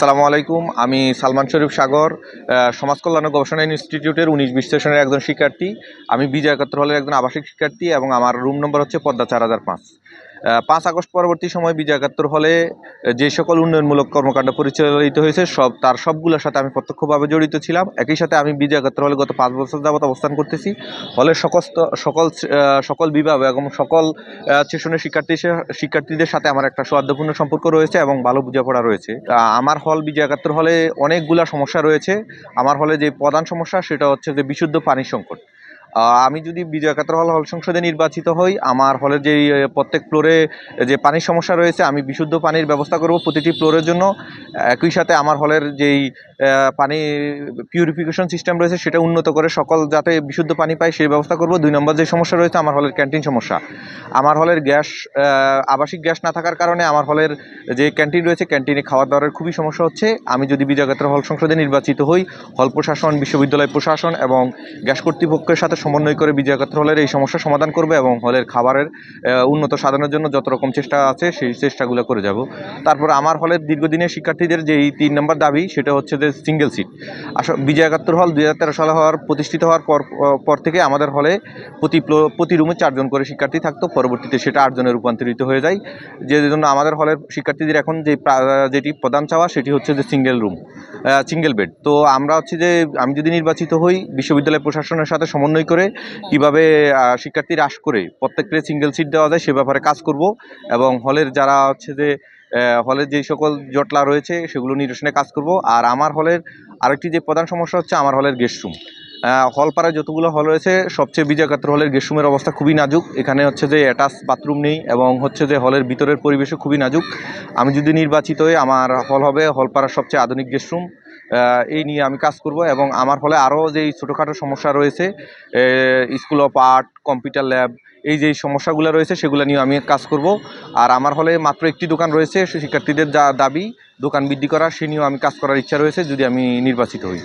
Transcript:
আসসালামু আলাইকুম। আমি সালমান শরীফ সাগর সমাজ কল্যাণ গবেষণা ইনস্টিটিউটের উনিশ বিশ সেশনের একজন শিক্ষার্থী। আমি বিজয় একাত্তর হলের একজন আবাসিক শিক্ষার্থী এবং আমার রুম নম্বর হচ্ছে পদ্মা চার হাজার পাঁচ। পাঁচ আগস্ট পরবর্তী সময় বিজয় একাত্তর হলে যে সকল উন্নয়নমূলক কর্মকাণ্ড পরিচালিত হয়েছে, সব, তার সবগুলোর সাথে আমি প্রত্যক্ষভাবে জড়িত ছিলাম। একই সাথে আমি বিজয় একাত্তর হলে গত পাঁচ বছর যাবত অবস্থান করতেছি। হলের সকল সকল সকল বিভাগ এবং সকল সেশনের শিক্ষার্থী শিক্ষার্থীদের সাথে আমার একটা সৌহার্দ্যপূর্ণ সম্পর্ক রয়েছে এবং ভালো বোঝাপড়া রয়েছে। আমার হল বিজয় একাত্তর হলে অনেকগুলা সমস্যা রয়েছে। আমার হলে যে প্রধান সমস্যা, সেটা হচ্ছে যে বিশুদ্ধ পানির সংকট। আমি যদি বিজয় একাত্তর হল হল সংসদে নির্বাচিত হই, আমার হলের যে প্রত্যেক ফ্লোরে যে পানির সমস্যা রয়েছে, আমি বিশুদ্ধ পানির ব্যবস্থা করব প্রতিটি ফ্লোরের জন্য। একই সাথে আমার হলের যেই পানি পিউরিফিকেশন সিস্টেম রয়েছে, সেটা উন্নত করে সকল যাতে বিশুদ্ধ পানি পায় সেই ব্যবস্থা করব। দুই নম্বর যে সমস্যা রয়েছে, আমার হলের ক্যান্টিন সমস্যা। আমার হলের গ্যাস আবাসিক গ্যাস না থাকার কারণে আমার হলের যে ক্যান্টিন রয়েছে, ক্যান্টিনে খাওয়া দাওয়ার খুবই সমস্যা হচ্ছে। আমি যদি বিজয়গাত্রা হল সংসদে নির্বাচিত হই, হল প্রশাসন, বিশ্ববিদ্যালয় প্রশাসন এবং গ্যাস কর্তৃপক্ষের সাথে সমন্বয় করে বিজয় বিজয়গাত্রা হলের এই সমস্যা সমাধান করবে এবং হলের খাবারের উন্নত সাধনের জন্য যত রকম চেষ্টা আছে সেই চেষ্টাগুলো করে যাব। তারপর আমার হলের দীর্ঘদিনের শিক্ষার্থীদের যে এই তিন নম্বর দাবি, সেটা হচ্ছে যে সিঙ্গেল সিট আসলে বিজয় একাত্তর হল দু হাজার তেরো সালে হওয়ার, প্রতিষ্ঠিত হওয়ার পর পর থেকে আমাদের হলে প্রতি প্রতি রুমে চারজন করে শিক্ষার্থী থাকতো। পরবর্তীতে সেটা আটজনে রূপান্তরিত হয়ে যায়। যে জন্য আমাদের হলের শিক্ষার্থীদের এখন যে যেটি প্রধান চাওয়া, সেটি হচ্ছে যে সিঙ্গেল রুম সিঙ্গেল বেড তো আমরা হচ্ছে যে, আমি যদি নির্বাচিত হই, বিশ্ববিদ্যালয় প্রশাসনের সাথে সমন্বয় করে কীভাবে শিক্ষার্থী হ্রাস করে প্রত্যেককে সিঙ্গেল সিট দেওয়া যায়, সে ব্যাপারে কাজ করব এবং হলের যারা হচ্ছে যে হলের যে সকল জটলা রয়েছে, সেগুলো নিরসনে কাজ করব। আর আমার হলের আরেকটি যে প্রধান সমস্যা হচ্ছে, আমার হলের গেস্ট রুম হলপাড়ায় যতগুলো হল রয়েছে, সবচেয়ে বিজয়কাত্র হলের গেস্ট রুমের অবস্থা খুবই নাজুক। এখানে হচ্ছে যে অ্যাটাচ বাথরুম নেই এবং হচ্ছে যে হলের ভিতরের পরিবেশও খুবই নাজুক। আমি যদি নির্বাচিত হই, আমার হল হবে হলপাড়ার সবচেয়ে আধুনিক গেস্ট রুম এই নিয়ে আমি কাজ করব এবং আমার হলে আরও যেই ছোটোখাটো সমস্যা রয়েছে school of art computer lab এই যে সমস্যাগুলো রয়েছে, সেগুলো নিয়ে আমি কাজ করব। আর আমার হলে মাত্র একটি দোকান রয়েছে শিক্ষার্থীদের যা দাবি, দোকান বৃদ্ধি করা সে নিয়েও আমি কাজ করার ইচ্ছা রয়েছে, যদি আমি নির্বাচিত হই।